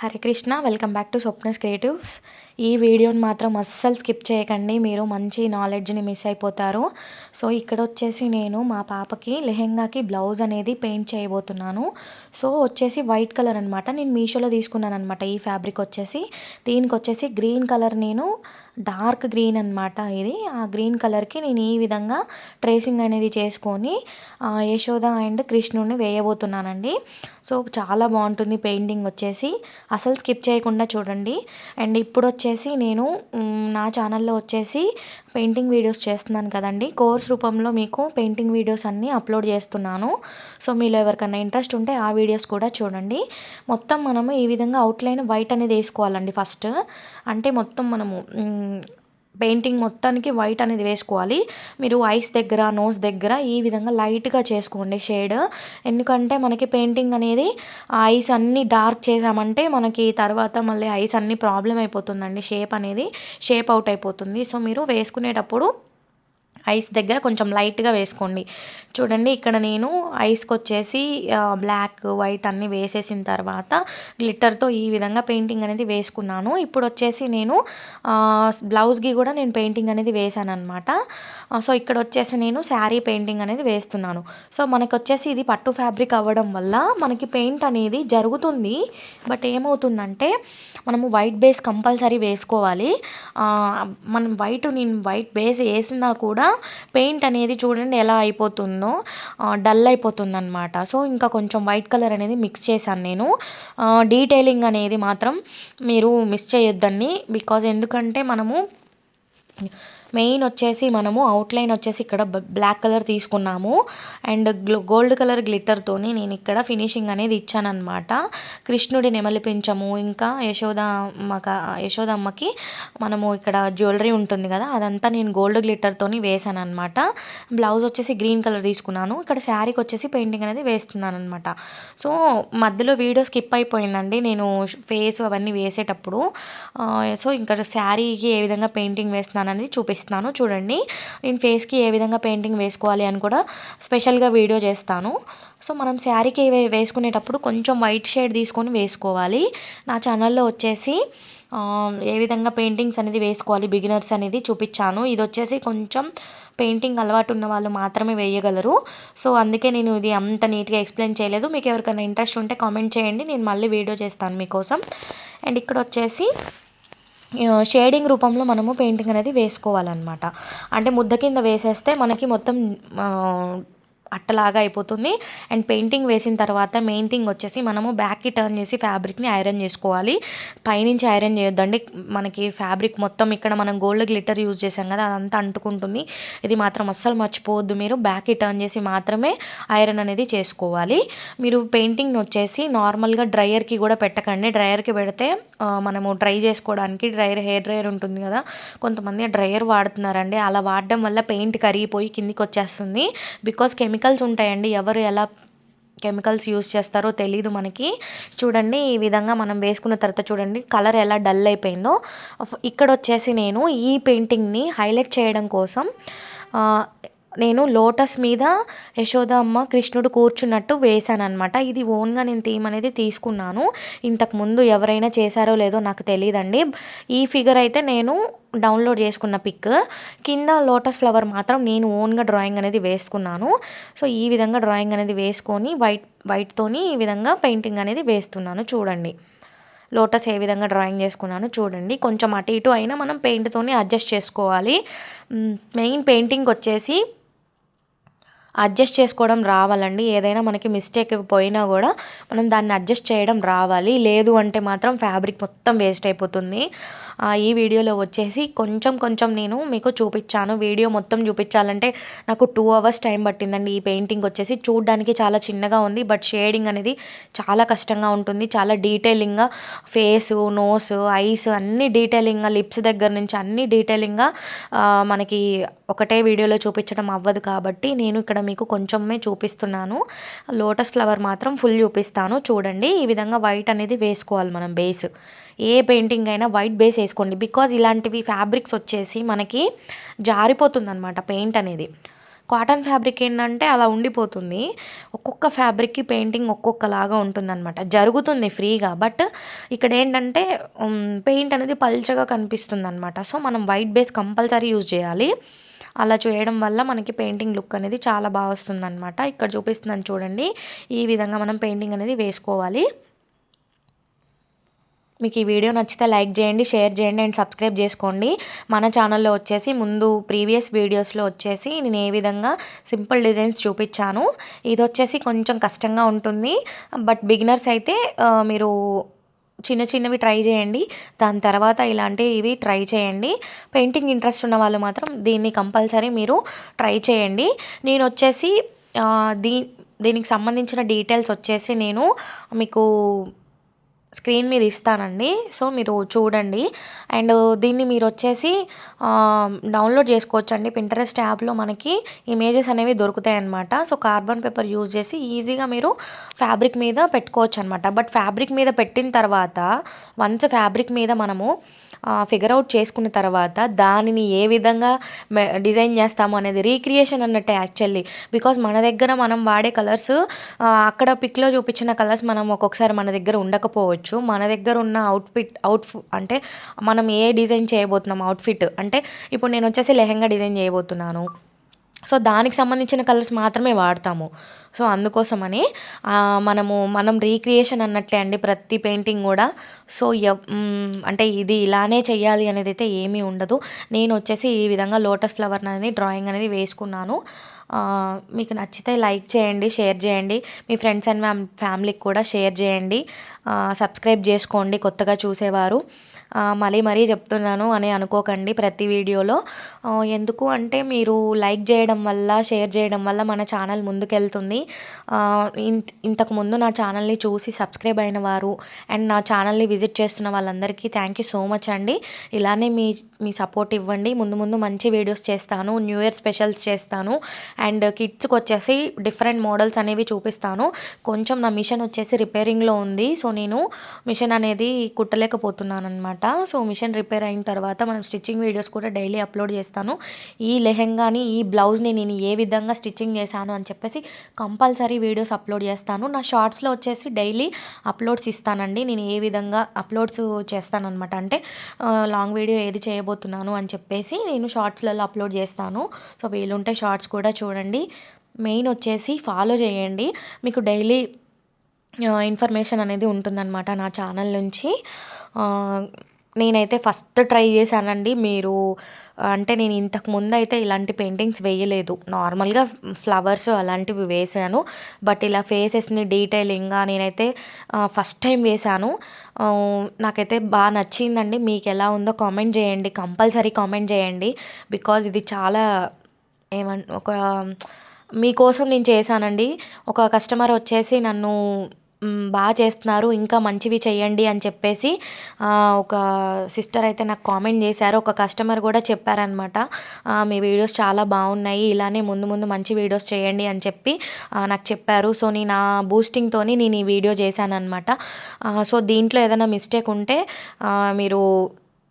Hare Krishna welcome back to Swapna's creatives. ఈ వీడియోని మాత్రం అస్సలు స్కిప్ చేయకండి మీరు మంచి నాలెడ్జ్ని మిస్ అయిపోతారు. సో ఇక్కడ వచ్చేసి నేను మా పాపకి లెహెంగాకి బ్లౌజ్ అనేది పెయింట్ చేయబోతున్నాను. సో వచ్చేసి వైట్ కలర్ అనమాట నేను మీషోలో తీసుకున్నాను అనమాట ఈ ఫ్యాబ్రిక్ వచ్చేసి. దీనికి వచ్చేసి గ్రీన్ కలర్ నేను డార్క్ గ్రీన్ అనమాట ఇది. ఆ గ్రీన్ కలర్కి నేను ఈ విధంగా ట్రేసింగ్ అనేది చేసుకొని యశోద అండ్ కృష్ణుడిని వేయబోతున్నానండి. సో చాలా బాగుంటుంది పెయింటింగ్ వచ్చేసి. అసలు స్కిప్ చేయకుండా చూడండి. అండ్ ఇప్పుడు వచ్చేసి నేను నా ఛానల్లో వచ్చేసి పెయింటింగ్ వీడియోస్ చేస్తున్నాను కదండి. కోర్స్ రూపంలో మీకు పెయింటింగ్ వీడియోస్ అన్నీ అప్లోడ్ చేస్తున్నాను. సో మీలో ఎవరికైనా ఇంట్రెస్ట్ ఉంటే ఆ వీడియోస్ కూడా చూడండి. మొత్తం మనము ఈ విధంగా అవుట్లైన్ వైట్ అనేది వేసుకోవాలండి ఫస్ట్. అంటే మొత్తం మనము పెయింటింగ్ మొత్తానికి వైట్ అనేది వేసుకోవాలి. మీరు ఐస్ దగ్గర నోస్ దగ్గర ఈ విధంగా లైట్గా చేసుకోండి షేడ్. ఎందుకంటే మనకి పెయింటింగ్ అనేది ఐస్ అన్నీ డార్క్ చేసామంటే మనకి తర్వాత మళ్ళీ ఐస్ అన్నీ ప్రాబ్లం అయిపోతుందండి షేప్ అనేది షేప్ అవుట్ అయిపోతుంది. సో మీరు వేసుకునేటప్పుడు ఐస్ దగ్గర కొంచెం లైట్గా వేసుకోండి. చూడండి ఇక్కడ నేను ఐస్కి వచ్చేసి బ్లాక్ వైట్ అన్నీ వేసేసిన తర్వాత గ్లిట్టర్తో ఈ విధంగా పెయింటింగ్ అనేది వేసుకున్నాను. ఇప్పుడు వచ్చేసి నేను బ్లౌజ్కి కూడా నేను పెయింటింగ్ అనేది వేసాను అనమాట సో ఇక్కడ వచ్చేసి నేను శారీ పెయింటింగ్ అనేది వేస్తున్నాను. సో మనకు వచ్చేసి ఇది పట్టు ఫ్యాబ్రిక్ అవ్వడం వల్ల మనకి పెయింట్ అనేది జరుగుతుంది. బట్ ఏమవుతుందంటే మనము వైట్ బేస్ కంపల్సరీ వేసుకోవాలి. మనం వైట్ నేను వైట్ బేస్ వేసినా కూడా పెయింట్ అనేది చూడండి ఎలా అయిపోతుందో డల్ అయిపోతుందనమాట సో ఇంకా కొంచెం వైట్ కలర్ అనేది మిక్స్ చేశాను నేను. డీటెయిలింగ్ అనేది మాత్రం మీరు మిస్ చేయొద్దండి. బికాజ్ ఎందుకంటే మనము మెయిన్ వచ్చేసి మనము అవుట్లైన్ వచ్చేసి ఇక్కడ బ్లాక్ కలర్ తీసుకున్నాము. అండ్ గోల్డ్ కలర్ గ్లిట్టర్తోని నేను ఇక్కడ ఫినిషింగ్ అనేది ఇచ్చానమాట కృష్ణుడి నెమలిపించము ఇంకా యశోద అమ్మక యశోదమ్మకి మనము ఇక్కడ జ్యువెలరీ ఉంటుంది కదా అదంతా నేను గోల్డ్ గ్లిట్టర్తోని వేసాను అనమాట బ్లౌజ్ వచ్చేసి గ్రీన్ కలర్ తీసుకున్నాను. ఇక్కడ శారీకి వచ్చేసి పెయింటింగ్ అనేది వేస్తున్నాను అనమాట సో మధ్యలో వీడియో స్కిప్ అయిపోయిందండి. నేను ఫేస్ అవన్నీ వేసేటప్పుడు సో ఇంకా శారీకి ఏ విధంగా పెయింటింగ్ వేస్తున్నాను అనేది చూపిస్తాను. చూపిస్తున్నాను చూడండి నేను ఫేస్కి ఏ విధంగా పెయింటింగ్ వేసుకోవాలి అని కూడా స్పెషల్గా వీడియో చేస్తాను. సో మనం శారీకి వేసుకునేటప్పుడు కొంచెం వైట్ షేడ్ తీసుకొని వేసుకోవాలి. నా ఛానల్లో వచ్చేసి ఏ విధంగా పెయింటింగ్స్ అనేది వేసుకోవాలి బిగినర్స్ అనేది చూపించాను. ఇది వచ్చేసి కొంచెం పెయింటింగ్ అలవాటు ఉన్న వాళ్ళు మాత్రమే వేయగలరు. సో అందుకే నేను ఇది అంత నీట్గా ఎక్స్ప్లెయిన్ చేయలేదు. మీకు ఎవరికైనా ఇంట్రెస్ట్ ఉంటే కామెంట్ చేయండి. నేను మళ్ళీ వీడియో చేస్తాను మీకోసం. అండ్ ఇక్కడ వచ్చేసి షేడింగ్ రూపంలో మనము పెయింటింగ్ అనేది వేసుకోవాలన్నమాట. అంటే ముద్ద కింద వేసేస్తే మనకి మొత్తం అట్టలాగా అయిపోతుంది. అండ్ పెయింటింగ్ వేసిన తర్వాత మెయిన్ థింగ్ వచ్చేసి మనము బ్యాక్కి టర్న్ చేసి ఫ్యాబ్రిక్ని ఐరన్ చేసుకోవాలి. పైనుంచి ఐరన్ చేయొద్దండి. మనకి ఫ్యాబ్రిక్ మొత్తం ఇక్కడ మనం గోల్డ్ గ్లిటర్ యూజ్ చేసాం కదా అదంతా అంటుకుంటుంది. ఇది మాత్రం అస్సలు మర్చిపోవద్దు మీరు. బ్యాక్కి టర్న్ చేసి మాత్రమే ఐరన్ అనేది చేసుకోవాలి. మీరు పెయింటింగ్ వచ్చేసి నార్మల్గా డ్రయర్కి కూడా పెట్టకండి. డ్రయర్కి పెడితే మనము డ్రై చేసుకోవడానికి డ్రైయర్ హెయిర్ డ్రైయర్ ఉంటుంది కదా. కొంతమంది డ్రయర్ వాడుతున్నారండి. అలా వాడడం వల్ల పెయింట్ కరిగిపోయి కిందికి వచ్చేస్తుంది. బికాస్ కెమికల్ కెమికల్స్ ఉంటాయండి. ఎవరు ఎలా కెమికల్స్ యూస్ చేస్తారో తెలీదు మనకి. చూడండి ఈ విధంగా మనం వేసుకున్న తర్వాత చూడండి కలర్ ఎలా డల్ అయిపోయిందో. ఇక్కడ వచ్చేసి నేను ఈ పెయింటింగ్ని హైలైట్ చేయడం కోసం నేను లోటస్ మీద యశోద అమ్మ కృష్ణుడు కూర్చున్నట్టు వేశాను అనమాట ఇది ఓన్గా నేను థీమ్ అనేది తీసుకున్నాను. ఇంతకుముందు ఎవరైనా చేశారో లేదో నాకు తెలియదండి ఈ ఫిగర్ అయితే నేను డౌన్లోడ్ చేసుకున్న పిక్. కింద లోటస్ ఫ్లవర్ మాత్రం నేను ఓన్గా డ్రాయింగ్ అనేది వేసుకున్నాను. సో ఈ విధంగా డ్రాయింగ్ అనేది వేసుకొని వైట్ వైట్తోని ఈ విధంగా పెయింటింగ్ అనేది వేస్తున్నాను. చూడండి. లోటస్ ఏ విధంగా డ్రాయింగ్ చేసుకున్నాను చూడండి. కొంచెం అటు ఇటు అయినా మనం పెయింట్తోనే అడ్జస్ట్ చేసుకోవాలి. మెయిన్ పెయింటింగ్ వచ్చేసి అడ్జస్ట్ చేసుకోవడం రావాలండి. ఏదైనా మనకి మిస్టేక్ పోయినా కూడా మనం దాన్ని అడ్జస్ట్ చేయడం రావాలి. లేదు అంటే మాత్రం ఫ్యాబ్రిక్ మొత్తం వేస్ట్ అయిపోతుంది. ఈ వీడియోలో వచ్చేసి కొంచెం కొంచెం నేను మీకు చూపించాను. వీడియో మొత్తం చూపించాలంటే నాకు టూ అవర్స్ టైం పట్టిందండి. ఈ పెయింటింగ్ వచ్చేసి చూడడానికి చాలా చిన్నగా ఉంది బట్ షేడింగ్ అనేది చాలా కష్టంగా ఉంటుంది. చాలా డీటెయిలింగ్గా ఫేసు నోస్ ఐస్ అన్ని డీటెయిలింగ్గా లిప్స్ దగ్గర నుంచి అన్ని డీటెయిలింగ్గా మనకి ఒకటే వీడియోలో చూపించడం అవ్వదు కాబట్టి నేను ఇక్కడ మీకు కొంచెమే చూపిస్తున్నాను. లోటస్ ఫ్లవర్ మాత్రం ఫుల్ చూపిస్తాను. చూడండి ఈ విధంగా వైట్ అనేది వేసుకోవాలి మనం బేస్ ఏ పెయింటింగ్ అయినా వైట్ బేస్ వేసుకోండి. బికాజ్ ఇలాంటివి ఫ్యాబ్రిక్స్ వచ్చేసి మనకి జారిపోతుంది అనమాట పెయింట్ అనేది. కాటన్ ఫ్యాబ్రిక్ ఏంటంటే అలా ఉండిపోతుంది. ఒక్కొక్క ఫ్యాబ్రిక్కి పెయింటింగ్ ఒక్కొక్కలాగా ఉంటుందన్నమాట. జరుగుతుంది ఫ్రీగా బట్ ఇక్కడ ఏంటంటే పెయింట్ అనేది పల్చగా కనిపిస్తుంది అనమాట సో మనం వైట్ బేస్ కంపల్సరీ యూజ్ చేయాలి. అలా చేయడం వల్ల మనకి పెయింటింగ్ లుక్ అనేది చాలా బాగా వస్తుందన్నమాట. ఇక్కడ చూపిస్తున్నాను చూడండి. ఈ విధంగా మనం పెయింటింగ్ అనేది వేసుకోవాలి. మీకు ఈ వీడియో నచ్చితే లైక్ చేయండి షేర్ చేయండి అండ్ సబ్స్క్రైబ్ చేసుకోండి. మన ఛానల్లో వచ్చేసి ముందు ప్రీవియస్ వీడియోస్లో వచ్చేసి నేను ఏ విధంగా సింపుల్ డిజైన్స్ చూపించాను. ఇది వచ్చేసి కొంచెం కష్టంగా ఉంటుంది. బట్ బిగినర్స్ అయితే మీరు చిన్న చిన్నవి ట్రై చేయండి. దాని తర్వాత ఇలాంటివి ట్రై చేయండి. పెయింటింగ్ ఇంట్రెస్ట్ ఉన్న వాళ్ళు మాత్రం దీన్ని కంపల్సరీ మీరు ట్రై చేయండి. నేను వచ్చేసి దీ దీనికి సంబంధించిన డీటెయిల్స్ వచ్చేసి నేను మీకు స్క్రీన్ మీద ఇస్తానండి. సో మీరు చూడండి. అండ్ దీన్ని మీరు వచ్చేసి డౌన్లోడ్ చేసుకోవచ్చు అండి పింటరెస్ట్ యాప్లో మనకి ఇమేజెస్ అనేవి దొరుకుతాయి అనమాట సో కార్బన్ పేపర్ యూజ్ చేసి ఈజీగా మీరు ఫ్యాబ్రిక్ మీద పెట్టుకోవచ్చు అనమాట బట్ ఫ్యాబ్రిక్ మీద పెట్టిన తర్వాత వన్స్ ఫ్యాబ్రిక్ మీద మనము ఫిగర్ అవుట్ చేసుకున్న తర్వాత దానిని ఏ విధంగా మె- డిజైన్ చేస్తాము అనేది రీక్రియేషన్ అన్నట్టే యాక్చువల్లీ బికాజ్ మన దగ్గర మనం వాడే కలర్స్ అక్కడ పిక్లో చూపించిన కలర్స్ మనం ఒక్కొక్కసారి మన దగ్గర ఉండకపోవచ్చు. మన దగ్గర ఉన్న అవుట్ఫిట్ అవుట్ అంటే మనం ఏ డిజైన్ చేయబోతున్నాం అవుట్ఫిట్ అంటే ఇప్పుడు నేను వచ్చేసి లెహెంగా డిజైన్ చేయబోతున్నాను. సో దానికి సంబంధించిన కలర్స్ మాత్రమే వాడతాము. సో అందుకోసమని మనము మనం రీక్రియేషన్ అన్నట్లే అండి ప్రతి పెయింటింగ్ కూడా. సో అంటే ఇది ఇలానే చెయ్యాలి అనేది అయితే ఏమీ ఉండదు. నేను వచ్చేసి ఈ విధంగా లోటస్ ఫ్లవర్ అనేది డ్రాయింగ్ అనేది వేసుకున్నాను. మీకు నచ్చితే లైక్ చేయండి షేర్ చేయండి. మీ ఫ్రెండ్స్ అండ్ ఫ్యామ్ ఫ్యామిలీకి కూడా షేర్ చేయండి. సబ్స్క్రైబ్ చేసుకోండి కొత్తగా చూసేవారు. మరీ మరీ చెప్తున్నాను అని అనుకోకండి ప్రతి వీడియోలో. ఎందుకు అంటే మీరు లైక్ చేయడం వల్ల షేర్ చేయడం వల్ల మన ఛానల్ ముందుకెళ్తుంది. ఇంత ఇంతకు ముందు నా ఛానల్ని చూసి సబ్స్క్రైబ్ అయిన వారు అండ్ నా ఛానల్ని విజిట్ చేస్తున్న వాళ్ళందరికీ థ్యాంక్ యూ సో మచ్ అండి. ఇలానే మీ మీ సపోర్ట్ ఇవ్వండి. ముందు ముందు మంచి వీడియోస్ చేస్తాను న్యూ ఇయర్ స్పెషల్స్ చేస్తాను అండ్ కిడ్స్కి వచ్చేసి డిఫరెంట్ మోడల్స్ అనేవి చూపిస్తాను. కొంచెం నా మిషన్ వచ్చేసి రిపేరింగ్లో ఉంది. సో నేను మిషన్ అనేది కుట్టలేకపోతున్నాను అనమాట సో మిషన్ రిపేర్ అయిన తర్వాత మనం స్టిచ్చింగ్ వీడియోస్ కూడా డైలీ అప్లోడ్ చేస్తాను. ఈ లెహెంగాని ఈ బ్లౌజ్ని నేను ఏ విధంగా స్టిచ్చింగ్ చేశాను అని చెప్పేసి కంపల్సరీ వీడియోస్ అప్లోడ్ చేస్తాను. నా షార్ట్స్లో వచ్చేసి డైలీ అప్లోడ్స్ ఇస్తానండి. నేను ఏ విధంగా అప్లోడ్స్ చేస్తానన్నమాట. అంటే లాంగ్ వీడియో ఏది చేయబోతున్నాను అని చెప్పేసి నేను షార్ట్స్లలో అప్లోడ్ చేస్తాను. సో వీలుంటే షార్ట్స్ కూడా చూడండి. మెయిన్ వచ్చేసి ఫాలో చేయండి. మీకు డైలీ ఇన్ఫర్మేషన్ అనేది ఉంటుందన్నమాట నా ఛానల్ నుంచి. నేనైతే ఫస్ట్ ట్రై చేశానండి. మీరు అంటే నేను ఇంతకు ముందు అయితే ఇలాంటి పెయింటింగ్స్ వేయలేదు. నార్మల్గా ఫ్లవర్స్ అలాంటివి వేసాను బట్ ఇలా ఫేసెస్ని డీటెయిలింగ్గా నేనైతే ఫస్ట్ టైం వేశాను. నాకైతే బాగా నచ్చిందండి. మీకు ఎలా ఉందో కామెంట్ చేయండి. కంపల్సరీ కామెంట్ చేయండి. బికాజ్ ఇది చాలా ఏమన్ ఒక మీకోసం నేను చేశానండి. ఒక కస్టమర్ వచ్చేసి నన్ను బాగా చేస్తున్నారు ఇంకా మంచివి చేయండి అని చెప్పేసి ఒక సిస్టర్ అయితే నాకు కామెంట్ చేశారు ఒక కస్టమర్ కూడా చెప్పారనమాట మీ వీడియోస్ చాలా బాగున్నాయి ఇలానే ముందు ముందు మంచి వీడియోస్ చేయండి అని చెప్పి నాకు చెప్పారు. సో నేను ఆ బూస్టింగ్తోని నేను ఈ వీడియో చేశాను అనమాట సో దీంట్లో ఏదైనా మిస్టేక్ ఉంటే మీరు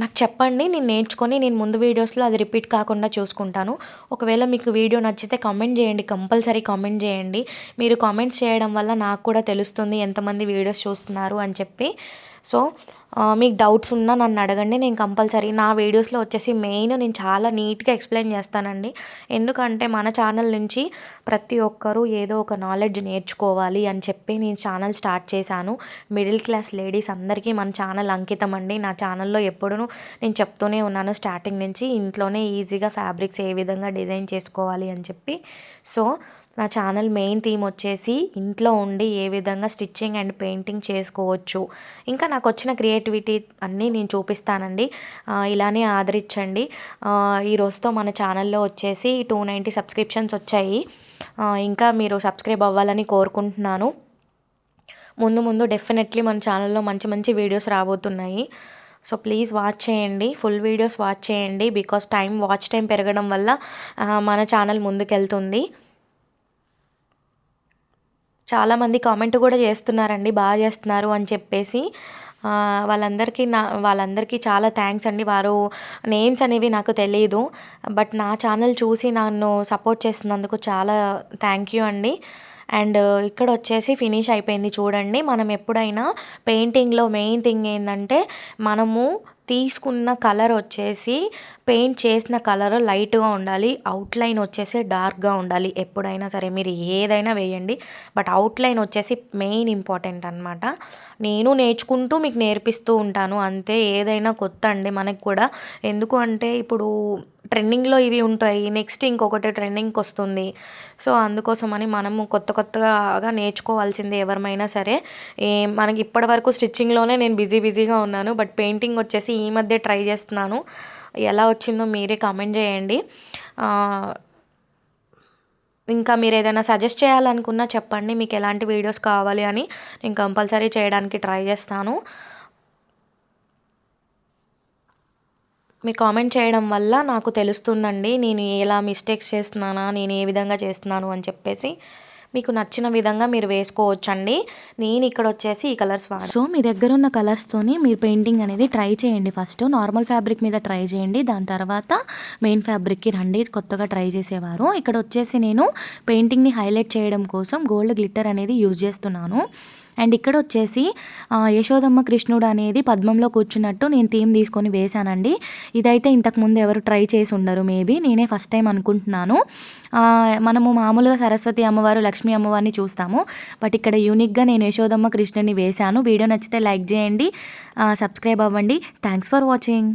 నాకు చెప్పండి నేను నేర్చుకొని నేను ముందు వీడియోస్లో అది రిపీట్ కాకుండా చూసుకుంటాను. ఒకవేళ మీకు వీడియో నచ్చితే కామెంట్ చేయండి కంపల్సరీ కామెంట్ చేయండి. మీరు కామెంట్స్ చేయడం వల్ల నాకు కూడా తెలుస్తుంది ఎంతమంది వీడియోస్ చూస్తున్నారు అని చెప్పి. సో మీకు డౌట్స్ ఉన్నా నన్ను అడగండి. నేను కంపల్సరీ నా వీడియోస్లో వచ్చేసి మెయిన్ నేను చాలా నీట్గా ఎక్స్ప్లెయిన్ చేస్తానండి. ఎందుకంటే మన ఛానల్ నుంచి ప్రతి ఒక్కరూ ఏదో ఒక నాలెడ్జ్ నేర్చుకోవాలి అని చెప్పి నేను ఛానల్ స్టార్ట్ చేశాను. మిడిల్ క్లాస్ లేడీస్ అందరికీ మన ఛానల్ అంకితం అండి. నా ఛానల్లో ఎప్పుడూ నేను చెప్తూనే ఉన్నాను స్టార్టింగ్ నుంచి ఇంట్లోనే ఈజీగా ఫ్యాబ్రిక్స్ ఏ విధంగా డిజైన్ చేసుకోవాలి అని చెప్పి. సో నా ఛానల్ మెయిన్ థీమ్ వచ్చేసి ఇంట్లో ఉండి ఏ విధంగా స్టిచ్చింగ్ అండ్ పెయింటింగ్ చేసుకోవచ్చు. ఇంకా నాకు వచ్చిన క్రియేటివిటీ అన్నీ నేను చూపిస్తానండి. ఇలానే ఆదరించండి. ఈ రోజుతో మన ఛానల్లో వచ్చేసి టూ నైంటీ సబ్స్క్రిప్షన్స్ వచ్చాయి. ఇంకా మీరు సబ్స్క్రైబ్ అవ్వాలని కోరుకుంటున్నాను. ముందు ముందు డెఫినెట్లీ మన ఛానల్లో మంచి మంచి వీడియోస్ రాబోతున్నాయి. సో ప్లీజ్ వాచ్ చేయండి. ఫుల్ వీడియోస్ వాచ్ చేయండి. బికాస్ టైం వాచ్ టైం పెరగడం వల్ల మన ఛానల్ ముందుకెళ్తుంది. చాలామంది కామెంట్ కూడా చేస్తున్నారండి బాగా చేస్తున్నారు అని చెప్పేసి. వాళ్ళందరికీ నా వాళ్ళందరికీ చాలా థ్యాంక్స్ అండి. వారు నేమ్స్ అనేవి నాకు తెలియదు బట్ నా ఛానల్ చూసి నన్ను సపోర్ట్ చేస్తున్నందుకు చాలా థ్యాంక్ యూ అండి. అండ్ ఇక్కడ వచ్చేసి ఫినిష్ అయిపోయింది చూడండి మనం ఎప్పుడైనా పెయింటింగ్లో మెయిన్ థింగ్ ఏంటంటే మనము తీసుకున్న కలర్ వచ్చేసి పెయింట్ చేసిన కలర్ లైట్గా ఉండాలి. అవుట్లైన్ వచ్చేసి డార్క్గా ఉండాలి. ఎప్పుడైనా సరే మీరు ఏదైనా వేయండి. బట్ అవుట్లైన్ వచ్చేసి మెయిన్ ఇంపార్టెంట్ అనమాట నేను నేర్చుకుంటూ మీకు నేర్పిస్తూ ఉంటాను. అంతే ఏదైనా కొత్త అండి మనకు కూడా. ఎందుకు అంటే ఇప్పుడు ట్రెండింగ్లో ఇవి ఉంటాయి. నెక్స్ట్ ఇంకొకటి ట్రెండింగ్కి వస్తుంది. సో అందుకోసమని మనము కొత్త కొత్తగా నేర్చుకోవాల్సింది ఎవరమైనా సరే. ఏ మనకి ఇప్పటివరకు స్టిచ్చింగ్లోనే నేను బిజీ బిజీగా ఉన్నాను. బట్ పెయింటింగ్ వచ్చేసి ఈ మధ్య ట్రై చేస్తున్నాను. ఎలా వచ్చిందో మీరే కామెంట్ చేయండి. ఇంకా మీరు ఏదైనా సజెస్ట్ చేయాలనుకున్నా చెప్పండి మీకు ఎలాంటి వీడియోస్ కావాలి అని నేను కంపల్సరీ చేయడానికి ట్రై చేస్తాను. మీ కామెంట్ చేయడం వల్ల నాకు తెలుస్తుందండి నేను ఎలా మిస్టేక్స్ చేస్తున్నానా నేను ఏ విధంగా చేస్తున్నాను అని చెప్పేసి. మీకు నచ్చిన విధంగా మీరు వేసుకోవచ్చండి. నేను ఇక్కడ వచ్చేసి ఈ కలర్స్ వాడ సో మీ దగ్గర ఉన్న కలర్స్తోని మీరు పెయింటింగ్ అనేది ట్రై చేయండి ఫస్ట్. నార్మల్ ఫ్యాబ్రిక్ మీద ట్రై చేయండి. దాని తర్వాత మెయిన్ ఫ్యాబ్రిక్కి రండి. కొత్తగా ట్రై చేసేవారు. ఇక్కడ వచ్చేసి నేను పెయింటింగ్ని హైలైట్ చేయడం కోసం గోల్డ్ గ్లిట్టర్ అనేది యూజ్ చేస్తున్నాను. అండ్ ఇక్కడ వచ్చేసి యశోదమ్మ కృష్ణుడు అనేది పద్మంలో కూర్చున్నట్టు నేను థీమ్ తీసుకొని వేశానండి. ఇదైతే ఇంతకుముందు ఎవరు ట్రై చేసి ఉండరు మేబీ. నేనే ఫస్ట్ టైం అనుకుంటున్నాను. మనము మామూలుగా సరస్వతి అమ్మవారు లక్ష్మీ అమ్మవారిని చూస్తాము. బట్ ఇక్కడ యూనిక్గా నేను యశోదమ్మ కృష్ణుని వేశాను. వీడియో నచ్చితే లైక్ చేయండి. సబ్స్క్రైబ్ అవ్వండి. Thanks for watching